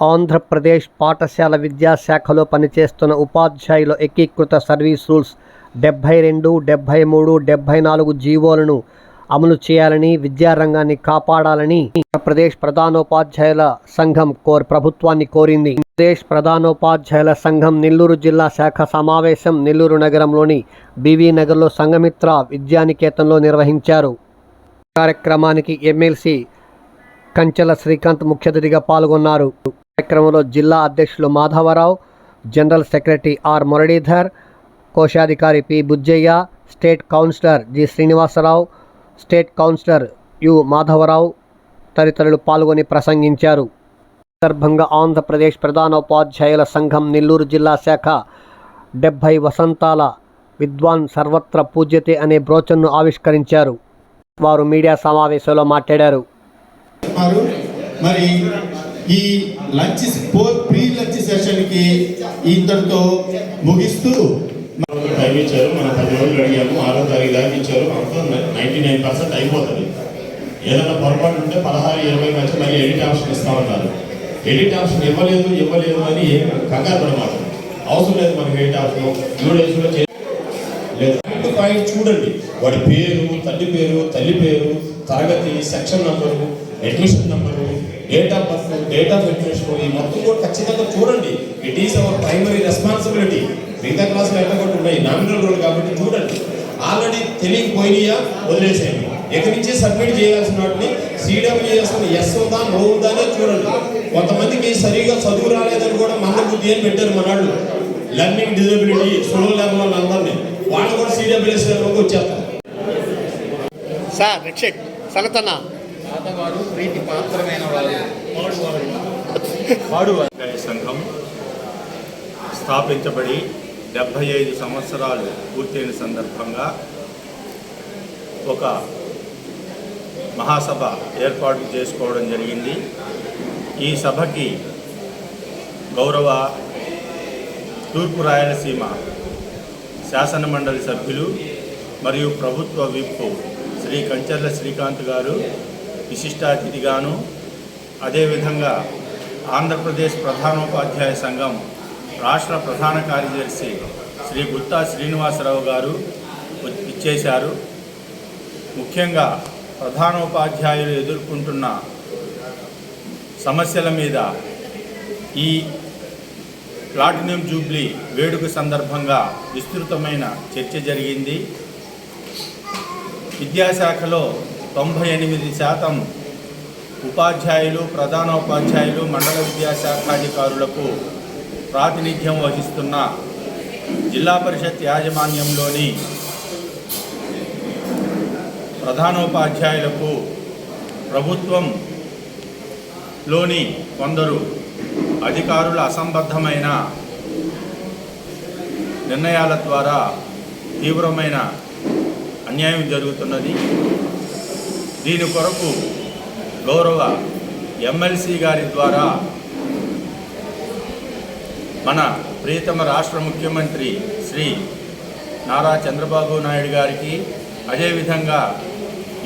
ఆంధ్రప్రదేశ్ పాఠశాల విద్యాశాఖలో పనిచేస్తున్న ఉపాధ్యాయుల ఏకీకృత సర్వీస్ రూల్స్ డెబ్భై రెండు డెబ్భై మూడు డెబ్భై నాలుగు జీవోలను అమలు చేయాలని విద్యారంగాన్ని కాపాడాలని ఆంధ్రప్రదేశ్ ప్రధానోపాధ్యాయుల సంఘం కోర్ ప్రభుత్వాన్ని కోరింది. ఆంధ్రప్రదేశ్ ప్రధానోపాధ్యాయుల సంఘం నెల్లూరు జిల్లా శాఖ సమావేశం నెల్లూరు నగరంలోని బీవీ నగర్లో సంఘమిత్ర విద్యానికేతన్లో నిర్వహించారు. కార్యక్రమానికి ఎమ్మెల్సీ కంచెల శ్రీకాంత్ ముఖ్య అతిథిగా పాల్గొన్నారు. కార్యక్రమంలో జిల్లా అధ్యక్షులు Madhavarao general secretary R Muralidhar కోశాధికారి P Bujjaiah state councillor G Srinivasarao state councillor U Madhavarao తదితరులు పాల్గొని ప్రసంగించారు. సందర్భంగా ఆంధ్రప్రదేశ్ ప్రధానోపాధ్యాయుల సంఘం నెల్లూరు జిల్లా శాఖ డెబ్భై వసంతాల విద్వాన్ సర్వత్ర పూజ్యతే అనే బ్రోచర్ను ఆవిష్కరించారు. వారు మీడియా సమావేశంలో మాట్లాడారు. మరి ఈ లంచ్ ప్రీ లంచ్ సెషన్కి ఇంతటితో ముగిస్తూ టైం ఇచ్చారు మనం పది రోజులు అడిగాము ఆరో తారీఖు దాకా ఇచ్చారు అంతా నైంటీ నైన్ పర్సెంట్ అయిపోతుంది. ఏదైనా పొరపాటు ఉంటే పదహారు ఇరవై మధ్య మళ్ళీ ఎడిట్ ఆప్షన్ ఇస్తామన్నారు ఎడిట్ ఆప్షన్ ఇవ్వలేదు ఇవ్వలేదు అని కంగారు పడమాట అవసరం లేదు మనకి ఎడిట్ ఆప్షన్ టూ డేస్లో లేదు. పాయింట్ చూడండి. వాడి పేరు తల్లి పేరు తల్లి పేరు తరగతి section number admission number date of birth date of admission ఈ మొత్తం కూడా ఖచ్చితంగా చూడండి. It is our primary responsibility మిగతా క్లాసులు ఎట్టగొట్టు ఉన్నాయి నామినల్ రోల్ కాబట్టి చూడండి. ఆల్రెడీ తెలియకపోయినాయా? వదిలేసేయండి. ఎక్కడి నుంచి సబ్మిట్ చేయాల్సిన వాటిని? సిడబ్ల్యూఎస్ ఎస్ ఉందా? నో ఉందా అనేది చూడండి. కొంతమందికి సరిగా చదువు రాలేదని కూడా మందబుద్ధి అని పెట్టారు మనాళ్ళు. లెర్నింగ్ డిజబిలిటీ స్లో లెవెల్ అందరినీ. వాళ్ళు కూడా సిడబ్ల్యూఎస్ లెవెల్కి వచ్చేస్తారు సార్ రక్షక్ సనతన్న తాతగారు ప్రీతి పాత్రమైన సంఘం స్థాపించబడి డెబ్భై ఐదు సంవత్సరాలు పూర్తయిన సందర్భంగా ఒక మహాసభ ఏర్పాటు చేసుకోవడం జరిగింది. ఈ సభకి గౌరవ తూర్పు రాయలసీమ శాసన మండలి సభ్యులు మరియు ప్రభుత్వ విప్ శ్రీ కంచర్ల శ్రీకాంత్ గారు విశిష్టాతిథిగాను అదేవిధంగా ఆంధ్రప్రదేశ్ ప్రధానోపాధ్యాయ సంఘం రాష్ట్ర ప్రధాన కార్యదర్శి శ్రీ గుత్తా శ్రీనివాసరావు గారు ఇచ్చేశారు ముఖ్యంగా ప్రధానోపాధ్యాయులు ఎదుర్కొంటున్న సమస్యల మీద ఈ ప్లాటినం జూబ్లీ వేడుక సందర్భంగా విస్తృతమైన చర్చ జరిగింది. విద్యాశాఖలో తొంభై ఎనిమిది శాతం ఉపాధ్యాయులు ప్రధానోపాధ్యాయులు మండల విద్యాశాఖాధికారులకు ప్రాతినిధ్యం వహిస్తున్న జిల్లా పరిషత్ యాజమాన్యంలోని ప్రధానోపాధ్యాయులకు ప్రభుత్వంలోని కొందరు అధికారుల అసంబద్ధమైన నిర్ణయాల ద్వారా తీవ్రమైన అన్యాయం జరుగుతున్నది. దీని కొరకు గౌరవ ఎమ్మెల్సీ గారి ద్వారా మన ప్రియతమ రాష్ట్ర ముఖ్యమంత్రి శ్రీ నారా చంద్రబాబు నాయుడు గారికి అదేవిధంగా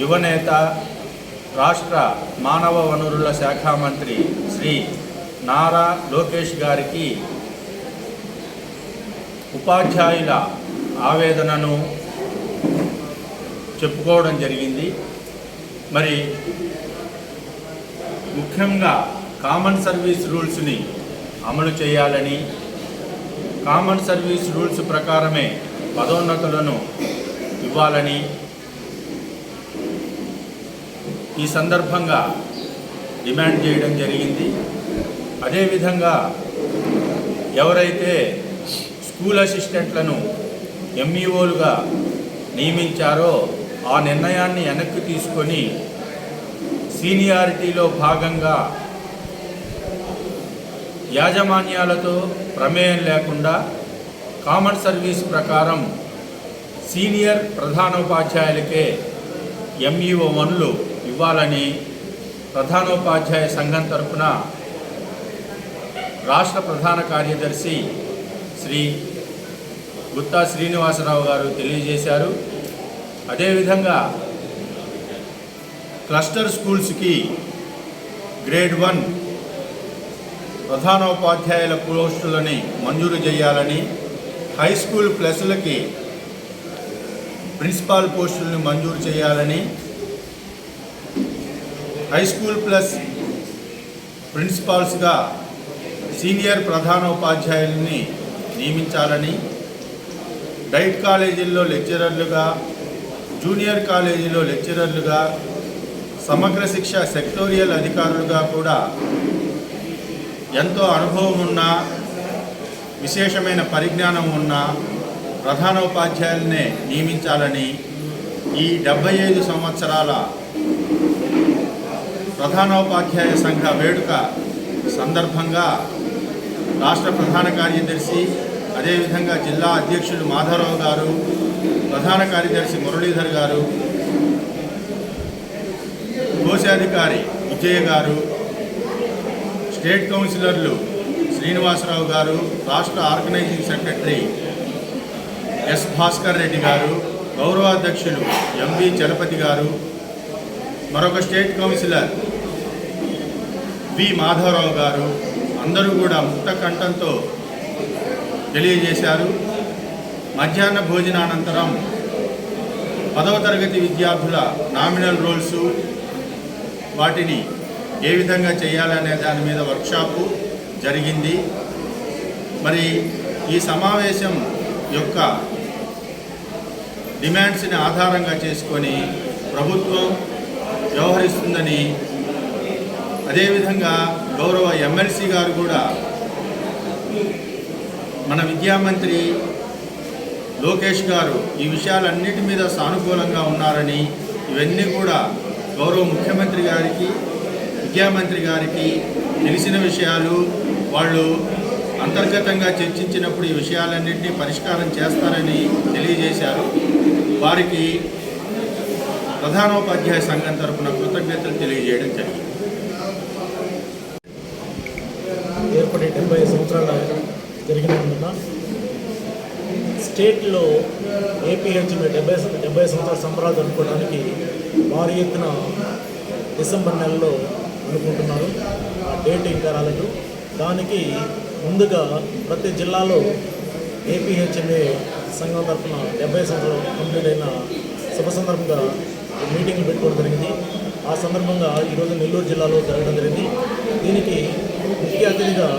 యువనేత రాష్ట్ర మానవ వనరుల శాఖ మంత్రి శ్రీ నారా లోకేష్ గారికి ఉపాధ్యాయుల ఆవేదనను చెప్పుకోవడం జరిగింది. మరి ముఖ్యంగా కామన్ సర్వీస్ రూల్స్ని అమలు చేయాలని కామన్ సర్వీస్ రూల్స్ ప్రకారమే పదోన్నతులను ఇవ్వాలని ఈ సందర్భంగా డిమాండ్ చేయడం జరిగింది. అదేవిధంగా ఎవరైతే స్కూల్ అసిస్టెంట్లను ఎంఈఓలుగా నియమించారో ఆ నిర్ణయాన్ని వెనక్కి తీసుకొని సీనియారిటీలో భాగంగా యాజమాన్యాలతో ప్రమేయం లేకుండా కామన్ సర్వీస్ ప్రకారం సీనియర్ ప్రధానోపాధ్యాయులకే ఎంఈఓ వన్లు ఇవ్వాలని ప్రధానోపాధ్యాయ సంఘం తరపున రాష్ట్ర ప్రధాన కార్యదర్శి శ్రీ గుత్తా శ్రీనివాసరావు గారు తెలియజేశారు. అదేవిధంగా క్లస్టర్ స్కూల్స్కి గ్రేడ్ వన్ ప్రధానోపాధ్యాయుల పోస్టులని మంజూరు చేయాలని హై స్కూల్ ప్లస్లకి ప్రిన్సిపాల్ పోస్టులను మంజూరు చేయాలని హై స్కూల్ ప్లస్ ప్రిన్సిపాల్స్గా సీనియర్ ప్రధానోపాధ్యాయుల్ని నియమించాలని డైట్ కాలేజీల్లో లెక్చరర్లుగా జూనియర్ కాలేజీలో లెక్చరర్లుగా సమగ్ర శిక్ష సెక్టోరియల్ అధికారులుగా కూడా ఎంతో అనుభవం ఉన్న విశేషమైన పరిజ్ఞానం ఉన్న ప్రధానోపాధ్యాయులనే నియమించాలని ఈ డెబ్బై ఐదు సంవత్సరాల ప్రధానోపాధ్యాయ సంఘ వేడుక సందర్భంగా రాష్ట్ర ప్రధాన కార్యదర్శి అదేవిధంగా జిల్లా అధ్యక్షులు మాధవరావు గారు ప్రధాన కార్యదర్శి మురళీధర్ గారు కోశాధికారి విజయ గారు స్టేట్ కౌన్సిలర్లు శ్రీనివాసరావు గారు రాష్ట్ర organizing secretary S Bhaskar Reddy గారు గౌరవాధ్యక్షులు ఎంవి చలపతి గారు మరొక స్టేట్ కౌన్సిలర్ వి మాధవరావు గారు అందరూ కూడా ముక్త కంఠంతో తెలియజేశారు. మధ్యాహ్న భోజనానంతరం పదవ తరగతి విద్యార్థుల నామినల్ రోల్సు వాటిని ఏ విధంగా చేయాలనే దాని మీద వర్క్షాపు జరిగింది. మరి ఈ సమావేశం యొక్క డిమాండ్స్ని ఆధారంగా చేసుకొని ప్రభుత్వం వ్యవహరిస్తుందని అదేవిధంగా గౌరవ ఎమ్మెల్సీ గారు కూడా మన విద్యామంత్రి లోకేష్ గారు ఈ విషయాలన్నిటి మీద సానుకూలంగా ఉన్నారని ఇవన్నీ కూడా గౌరవ ముఖ్యమంత్రి గారికి విద్యామంత్రి గారికి తెలిసిన విషయాలు. వాళ్ళు అంతర్గతంగా చర్చించినప్పుడు ఈ విషయాలన్నింటినీ పరిష్కారం చేస్తారని తెలియజేశారు. వారికి ప్రధానోపాధ్యాయ సంఘం తరపున కృతజ్ఞతలు తెలియజేయడం జరిగింది. ఏర్పడి డెబ్బై సంవత్సరాల జరిగినందున స్టేట్లో ఏపీహెచ్ డెబ్బై డెబ్బై సంవత్సరాల సంబరాలు జరుపుకోవడానికి వారి ఎత్తున డిసెంబర్ నెలలో అనుకుంటున్నారు. ఆ డేట్ ఇంకా రాలేదు. దానికి ముందుగా ప్రతి జిల్లాలో ఏపీహెచ్ఎంఏ సంఘం తరఫున డెబ్బై సంవత్సరాలు కంప్లీట్ అయిన శుభ సందర్భంగా మీటింగ్లు పెట్టుకోవడం జరిగింది. ఆ సందర్భంగా ఈరోజు నెల్లూరు జిల్లాలో జరగడం జరిగింది. దీనికి ముఖ్య అతిథిగా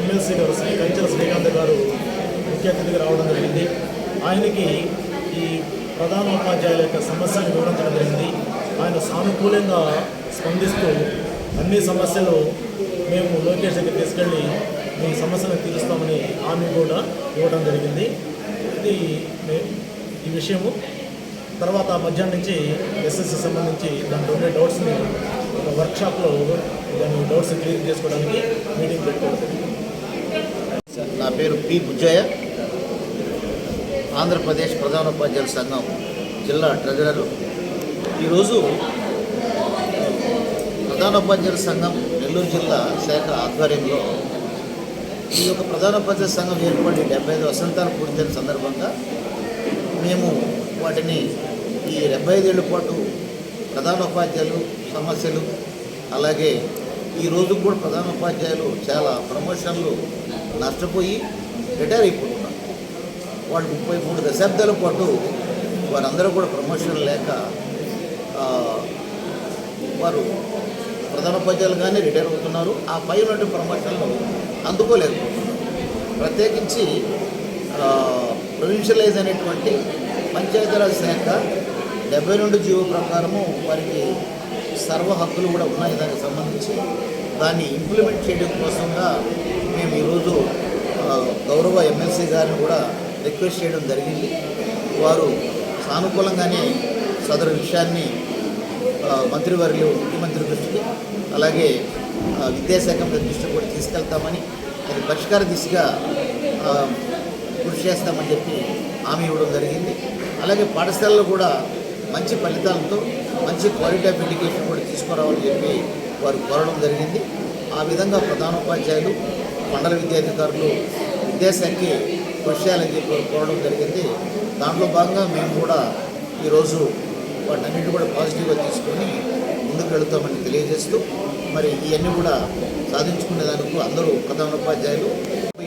ఎమ్మెల్సీ గారు శ్రీ కంచెల శ్రీకాంత్ గారు ముఖ్య అతిథిగా రావడం జరిగింది. ఆయనకి ఈ ప్రధాన ఉపాధ్యాయుల యొక్క సమస్యను వివరించడం జరిగింది. ఆయన సానుకూలంగా స్పందిస్తూ అన్ని సమస్యలు మేము లోకేష్ దగ్గర తీసుకెళ్ళి మీ సమస్యను తీరుస్తామని హామీ కూడా ఇవ్వడం జరిగింది. ఇది ఈ విషయము. తర్వాత మధ్యాహ్నం నుంచి ఎస్ఎస్సి సంబంధించి దాంట్లో ఉండే డౌట్స్ని ఒక వర్క్షాప్లో దాని డౌట్స్ క్లియర్ చేసుకోవడానికి మీటింగ్ పెట్టుకోవడం సార్ నా పేరు పి. బుజ్జయ్య. ఆంధ్రప్రదేశ్ ప్రధానోపాధ్యాయుల సంఘం జిల్లా ట్రెజరరు. ఈరోజు ప్రధానోపాధ్యాయుల సంఘం నెల్లూరు జిల్లా శాఖ ఆధ్వర్యంలో ఈ యొక్క ప్రధానోపాధ్యాయ సంఘం ఏర్పడి డెబ్బై ఐదు వసంతాలు పూర్తయిన సందర్భంగా మేము వాటిని ఈ డెబ్బై ఐదేళ్ళ పాటు ప్రధానోపాధ్యాయులు సమస్యలు అలాగే ఈ రోజు కూడా ప్రధానోపాధ్యాయులు చాలా ప్రమోషన్లు నష్టపోయి రిటైర్ అయిపోతున్నారు వాళ్ళు ముప్పై మూడు దశాబ్దాల పాటు వారందరూ కూడా ప్రమోషన్ లేక వారు ప్రధాన ఉపాధ్యాయులుగానే రిటైర్ అవుతున్నారు. ఆ పై ఉన్నటువంటి ప్రమోషన్లు అందుకోలేకపోతున్నారు ప్రత్యేకించి ప్రొవిన్షియలైజ్ అనేటువంటి పంచాయతీరాజ్ శాఖ డెబ్బై రెండు జీవో ప్రకారము వారికి సర్వ హక్కులు కూడా ఉన్నాయి దానికి సంబంధించి. దాన్ని ఇంప్లిమెంట్ చేయడం కోసంగా మేము ఈరోజు గౌరవ ఎమ్మెల్సీ గారిని కూడా రిక్వెస్ట్ చేయడం జరిగింది. వారు సానుకూలంగానే సదరు విషయాన్ని మంత్రివర్యులు ముఖ్యమంత్రి దృష్టికి అలాగే విద్యాశాఖ మంత్రి దృష్టికి కూడా తీసుకెళ్తామని అది పరిష్కార దిశగా కృషి చేస్తామని చెప్పి హామీ ఇవ్వడం జరిగింది. అలాగే పాఠశాలలో కూడా మంచి ఫలితాలతో మంచి క్వాలిటీ ఆఫ్ ఎడ్యుకేషన్ కూడా తీసుకురావాలని చెప్పి వారు కోరడం జరిగింది. ఆ విధంగా ప్రధానోపాధ్యాయులు మండల విద్యాధికారులు విద్యాశాఖకి కృషి చేయాలని చెప్పి కోరడం జరిగింది. దాంట్లో భాగంగా మేము కూడా ఈరోజు వాటన్నిటి కూడా పాజిటివ్గా తీసుకొని ముందుకు వెళుతామని తెలియజేస్తూ మరి ఇవన్నీ కూడా సాధించుకునే దానికి అందరూ ప్రధానోపాధ్యాయులు.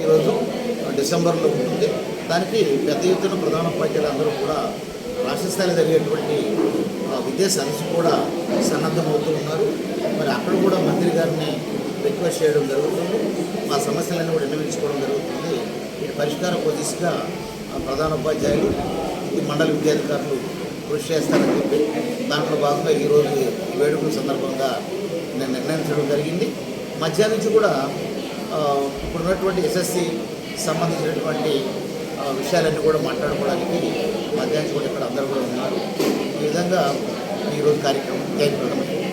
ఈరోజు డిసెంబర్లో ఉంటుంది. దానికి పెద్ద ఎత్తున ప్రధానోపాధ్యాయులు అందరూ కూడా రాష్ట్ర స్థాయిలో జరిగేటువంటి ఆ, విద్యా సదస్సు కూడా సన్నద్ధమవుతూ ఉన్నారు. మరి అక్కడ కూడా మంత్రి గారిని రిక్వెస్ట్ చేయడం జరుగుతుంది. మా సమస్యలన్నీ కూడా విన్నవించుకోవడం జరుగుతుంది. పరిష్కారం దిశగా ప్రధాన ప్రధానోపాధ్యాయులు ఈ మండల విద్యాధికారులు కృషి చేస్తారని చెప్పి దాంట్లో భాగంగా ఈరోజు వేడుకల సందర్భంగా నేను నిర్ణయించడం జరిగింది. మధ్యాహ్నం నుంచి కూడా ఇప్పుడు ఇప్పుడున్నటువంటి ఎస్ఎస్సి సంబంధించినటువంటి విషయాలన్నీ కూడా మాట్లాడుకోవడానికి మధ్యాహ్నం కూడా ఇక్కడ అందరూ కూడా ఉన్నారు. ఈ విధంగా ఈరోజు కార్యక్రమం జయప్రదమైంది.